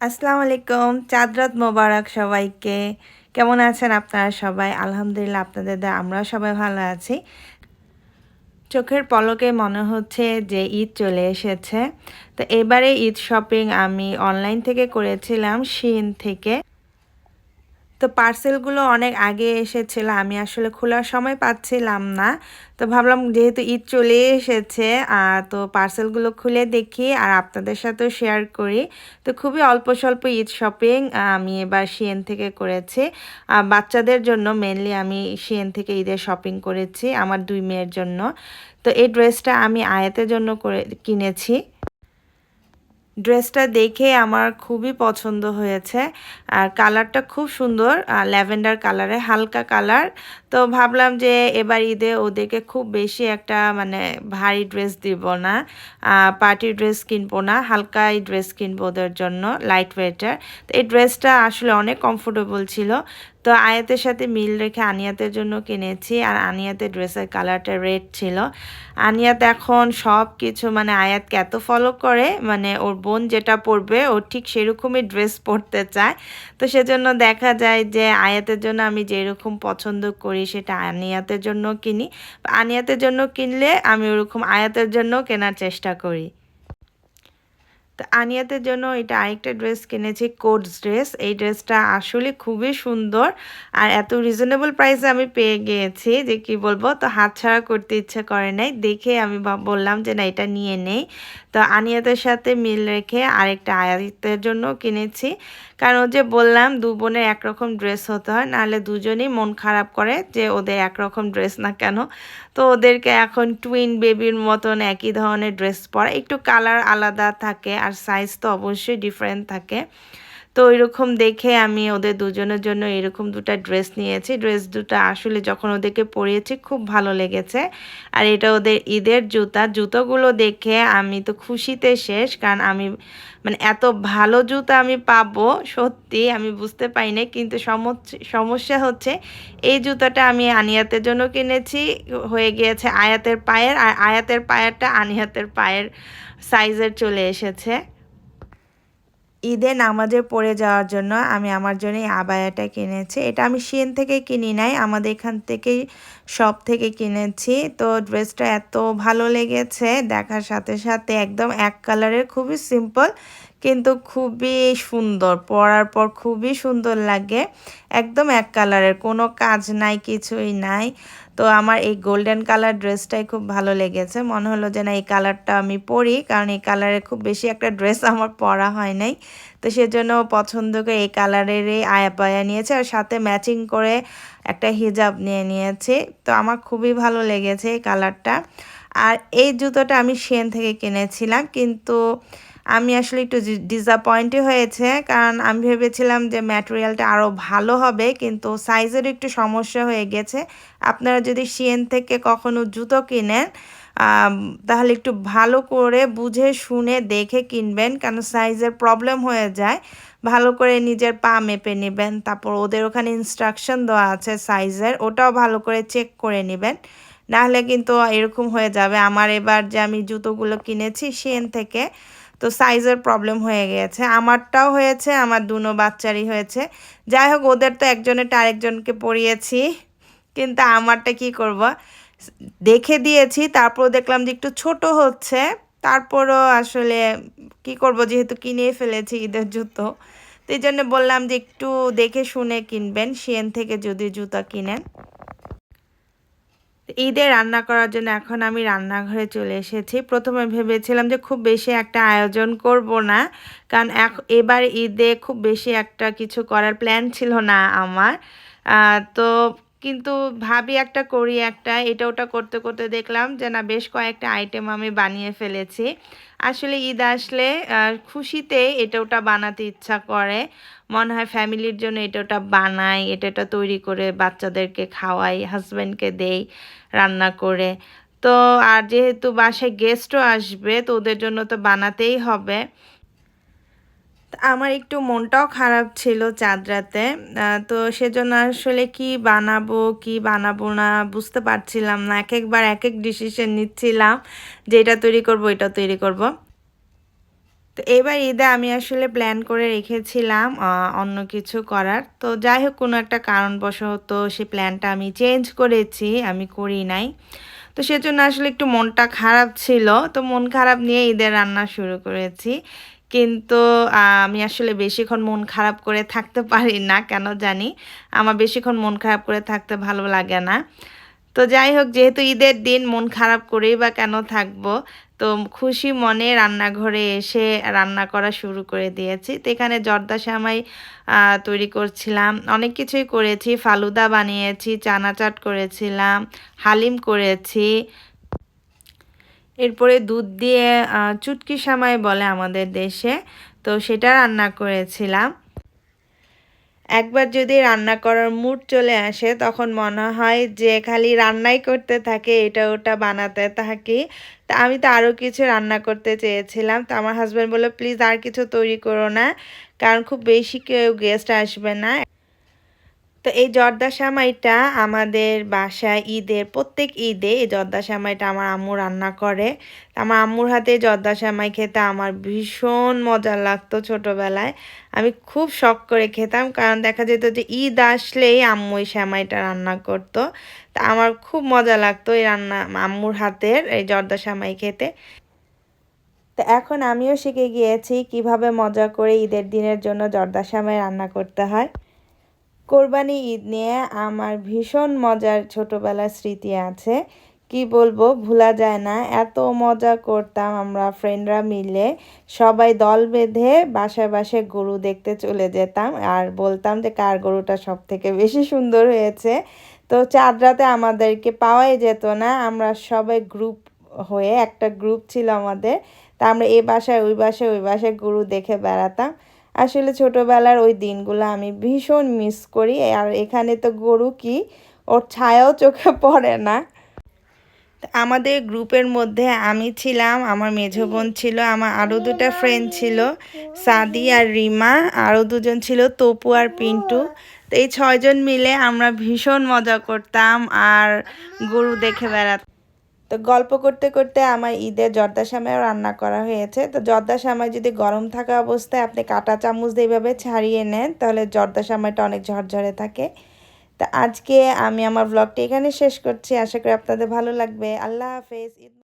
আসসালামু আলাইকুম চাঁদরাত মোবারক সবাইকে। কেমন আছেন আপনারা সবাই? আলহামদুলিল্লাহ আপনাদের দা আমরা সবাই ভালো আছি। চোখের পলকে মনে হচ্ছে যে ঈদ চলে এসেছে। তো এবারে ঈদ শপিং আমি অনলাইন থেকে করেছিলাম, শিন থেকে। তো পার্সেলগুলো অনেক আগে এসেছিল, আমি আসলে খোলার সময় পাচ্ছিলাম না। তো ভাবলাম যেহেতু ঈদ চলে এসেছে আর তো পার্সেলগুলো খুলে দেখি আর আপনাদের সাথেও শেয়ার করি। তো খুবই অল্প স্বল্প ঈদ শপিং আমি এবার শিএন থেকে করেছি। বাচ্চাদের জন্য মেনলি আমি শিএন থেকে ঈদের শপিং করেছি, আমার দুই মেয়ের জন্য। তো এই ড্রেসটা আমি আয়াতের জন্য করে কিনেছি। ড্রেসটা দেখে আমার খুবই পছন্দ হয়েছে। আর কালারটা খুব সুন্দর ল্যাভেন্ডার কালারে হালকা কালার। তো ভাবলাম যে এবার ঈদে ওদেরকে খুব বেশি একটা মানে ভারী ড্রেস দিব না পার্টি ড্রেস কিনবো না হালকা এই ড্রেস কিনবো ওদের জন্য লাইট ওয়েটার তো এই ড্রেসটা আসলে অনেক কমফোর্টেবল ছিল। তো আয়াতের সাথে মিল রেখে আনিয়াতের জন্য কিনেছি, আর আনিয়াতের ড্রেসের কালারটা রেড ছিল। আনিয়াত এখন সব কিছু মানে আয়াতকে এত ফলো করে মানে ওর বোন যেটা পরবে, ও ঠিক সেরকমই ড্রেস পরতে চায়। তো সেজন্য দেখা যায় যে আয়াতের জন্য আমি যেরকম পছন্দ করি সেটা আনিয়াতের জন্য কিনি। আনিয়াতের জন্য কিনলে আমি ওরকম আয়াতের জন্য কেনার চেষ্টা করি। তো আনিয়াতের জন্য এটা আরেকটা ড্রেস কিনেছি কোটস ড্রেস। এই ড্রেসটা আসলে খুবই সুন্দর আর এত রিজনেবল প্রাইসে আমি পেয়ে গিয়েছি যে কি বলব, তো হাত ছাড়া করতে ইচ্ছে করে নাই। দেখে আমি বললাম যে না, এটা নিয়ে নেই। তো আনিয়াতের সাথে মিল রেখে আরেকটা আয়াতের জন্য কিনেছি। কারণ যে বললাম, দু বোনের একরকম ড্রেস হতে হয়, নাহলে দুজনেই মন খারাপ করে যে ওদের একরকম ড্রেস না কেন। তো ওদেরকে এখন টুইন বেবির মতন একই ধরনের ড্রেস পরা, একটু কালার আলাদা থাকে আর সাইজ তো অবশ্যই ডিফারেন্ট থাকে। তো ওইরকম দেখে আমি ওদের দুজনের জন্য এরকম দুটা ড্রেস নিয়েছি। ড্রেস দুটো আসলে যখন ওদেরকে পরিয়েছি খুব ভালো লেগেছে। আর এটা ওদের ঈদের জুতা। জুতোগুলো দেখে আমি তো খুশিতে শেষ, কারণ আমি মানে এত ভালো জুতা আমি পাবো, সত্যি আমি বুঝতে পারি না কিন্তু সমস্যা হচ্ছে এই জুতাটা আমি আনিয়াতের জন্য কিনেছি, হয়ে গিয়েছে আয়াতের পায়ের, আর আয়াতের পায়েরটা আনিয়াতের পায়ের সাইজের চলে এসেছে। ঈদে নামাজে পড়ে যাওয়ার জন্য আমি আমার জন্য এই আবায়াটা কিনেছি। এটা আমি সেন থেকে কিনি নাই, আমাদের এখান থেকেই সব থেকে কিনেছি। তো ড্রেসটা এত ভালো লেগেছে, দেখার সাথে সাথে একদম এক কালারের খুবই সিম্পল কিন্তু খুবই সুন্দর, পরার পর খুবই সুন্দর লাগে। একদম এক কালারের কোনো কাজ নাই, কিছুই নাই। তো আমার এই গোল্ডেন কালার ড্রেসটাই খুব ভালো লেগেছে। মনে হলো যে না এই কালারটা আমি পরি, কারণ এই কালারে খুব বেশি একটা ড্রেস আমার পরা হয় নাই। তো সেজন্য পছন্দ করে এই কালারেরই আয়া পায়া নিয়েছে আর সাথে ম্যাচিং করে একটা হিজাব নিয়ে নিয়েছি। তো আমার খুবই ভালো লেগেছে এই কালারটা। আর এই জুতোটা আমি সেন থেকে কিনেছিলাম, কিন্তু আমি আসলে একটু ডিসঅ্যাপয়েন্টই হয়েছে, কারণ আমি ভেবেছিলাম যে ম্যাটেরিয়ালটা আরও ভালো হবে, কিন্তু সাইজের একটু সমস্যা হয়ে গেছে। আপনারা যদি সিএন থেকে কখনো জুতো কিনেন তাহলে একটু ভালো করে বুঝে, শুনে, দেখে কিনবেন কারণ সাইজের প্রবলেম হয়ে যায়। ভালো করে নিজের পা মেপে নেবেন, তারপর ওদের ওখানে ইনস্ট্রাকশন দেওয়া আছে সাইজের ওটাও ভালো করে চেক করে নেবেন। নাহলে কিন্তু এরকম হয়ে যাবে। আমার এবার যে আমি জুতোগুলো কিনেছি সেন থেকে, তো সাইজের প্রবলেম হয়ে গেছে। আমারটাও হয়েছে, আমার দুনো বাচ্চারই হয়েছে। যাই হোক, ওদের তো একজনেরটা আরেকজনকে পরিয়েছি, কিন্তু আমারটা কি করব? দেখে দিয়েছি তারপর দেখলাম যে একটু ছোট হচ্ছে। তারপরও আসলে কি করব, যেহেতু কিনে ফেলেছি ঈদের জুতো। তো এই জন্য বললাম যে একটু দেখে শুনে কিনবেন, শিয়েন থেকে যদি জুতা কিনেন। ঈদে রান্না করার জন্য এখন আমি রান্নাঘরে চলে এসেছি। প্রথমে ভেবেছিলাম যে খুব বেশি একটা আয়োজন করব না, কারণ এবার ঈদে খুব বেশি একটা কিছু করার প্ল্যান ছিল না আমার। তো কিন্তু ভাবি একটা করি একটা, এটা ওটা করতে করতে দেখলাম যে না, বেশ কয়েকটা আইটেম আমি বানিয়ে ফেলেছি। আসলে ঈদ আসলে খুশিতে এটা ওটা বানাতে ইচ্ছা করে। মনে হয় ফ্যামিলির জন্য এটা ওটা বানাই, এটা ওটা তৈরি করে বাচ্চাদেরকে খাওয়াই হাজব্যান্ডকে দেই রান্না করে। তো আর যেহেতু বাসায় গেস্টও আসবে, তো ওদের জন্য তো বানাতেই হবে। আমার একটু মনটাও খারাপ ছিল চাঁদ রাতে তো সেজন্য আসলে কি বানাবো কি বানাবো না বুঝতে পারছিলাম না। এক একবার এক এক ডিসিশন নিচ্ছিলাম যে এটা তৈরি করব এটা তৈরি করব। তো এবার ঈদে আমি আসলে প্ল্যান করে রেখেছিলাম অন্য কিছু করার। তো যাই হোক, কোনো একটা কারণবশত সেই প্ল্যানটা আমি চেঞ্জ করেছি, আমি করি নাই। তো সেজন্য আসলে একটু মনটা খারাপ ছিল। তো মন খারাপ নিয়ে ঈদের রান্না শুরু করেছি। কিন্তু আমি আসলে বেশিক্ষণ মন খারাপ করে থাকতে পারি না, কেন জানি? আমার বেশিক্ষণ মন খারাপ করে থাকতে ভালো লাগে না। তো যাই হোক, যেহেতু ঈদের দিন মন খারাপ করেই বা কেন থাকব, তো খুশি মনে রান্নাঘরে এসে রান্না করা শুরু করে দিয়েছি। তো এখানে জর্দা সামাই তৈরি করছিলাম। অনেক কিছুই করেছি। ফালুদা বানিয়েছি, চানাচাট করেছিলাম, হালিম করেছি এরপরে দুধ দিয়ে চুটকি সামাই বলে আমাদের দেশে। তো সেটা রান্না করেছিলাম। একবার যদি রান্না করার মুড চলে আসে, তখন মনে হয় যে খালি রান্নাই করতে থাকে, এটা ওটা বানাতে থাকি। তা আমি তো আরও কিছু রান্না করতে চেয়েছিলাম। তো আমার হাজব্যান্ড বলল প্লিজ আর কিছু তৈরি করো না, কারণ খুব বেশি কেউ গেস্ট আসবে না। তো এই জর্দা সামাইটা আমাদের বাসায় ঈদের, প্রত্যেক ঈদে এই জর্দা সামাইটা আমার আম্মু রান্না করে। আমার আম্মুর হাতে জর্দা সামাই খেতে আমার ভীষণ মজা লাগতো ছোটোবেলায়। আমি খুব শখ করে খেতাম, কারণ দেখা যেত যে ঈদ আসলেই আম্মু এই সামাইটা রান্না করতো। তা আমার খুব মজা লাগতো এই রান্না আম্মুর হাতের এই জর্দা সামাই খেতে। তো এখন আমিও শিখে গিয়েছি কীভাবে মজা করে ঈদের দিনের জন্য জর্দা সামাই রান্না করতে হয়। কোরবানি ঈদ নিয়ে আমার ভীষণ মজার ছোটবেলার স্মৃতি আছে। কি বলব, ভোলা যায় না। এত মজা করতাম আমরা ফ্রেন্ডরা মিলে। সবাই দল বেঁধে বাসায় বাসায় গরু দেখতে চলে যেতাম। আর বলতাম যে, কার গরুটা সব থেকে বেশি সুন্দর হয়েছে? তো চাঁদ রাতে আমাদেরকে পাওয়াই যেত না। আমরা সবাই গ্রুপ হয়ে একটা গ্রুপ ছিল আমাদের। তা আমরা এ বাসায়, ওই বাসায় ওই বাসায় গরু দেখে বেড়াতাম। আসলে ছোটোবেলার ওই দিনগুলো আমি ভীষণ মিস করি। আর এখানে তো গরু কি? ওর ছায়াও চোখে পড়ে না। আমাদের গ্রুপের মধ্যে আমি ছিলাম, আমার মেঝো বোন ছিল, আমার আরও দুটা ফ্রেন্ড ছিল, সাদি আর রিমা আরও দুজন ছিল তপু আর পিন্টু। তো এই ছয়জন মিলে আমরা ভীষণ মজা করতাম আর গরু দেখে বেড়াতাম তো গল্প করতে করতে আমার ঈদে জর্দা সামাইও রান্না করা হয়েছে। তো জর্দা সামাই যদি গরম থাকা অবস্থায় আপনি কাটা চামচ এইভাবে ছাড়িয়ে নেন, তাহলে জর্দা সামাইটা অনেক ঝরঝরে থাকে। তা আজকে আমি আমার ব্লগটি এখানে শেষ করছি। আশা করি আপনাদের ভালো লাগবে। আল্লাহ হাফেজ। ঈদ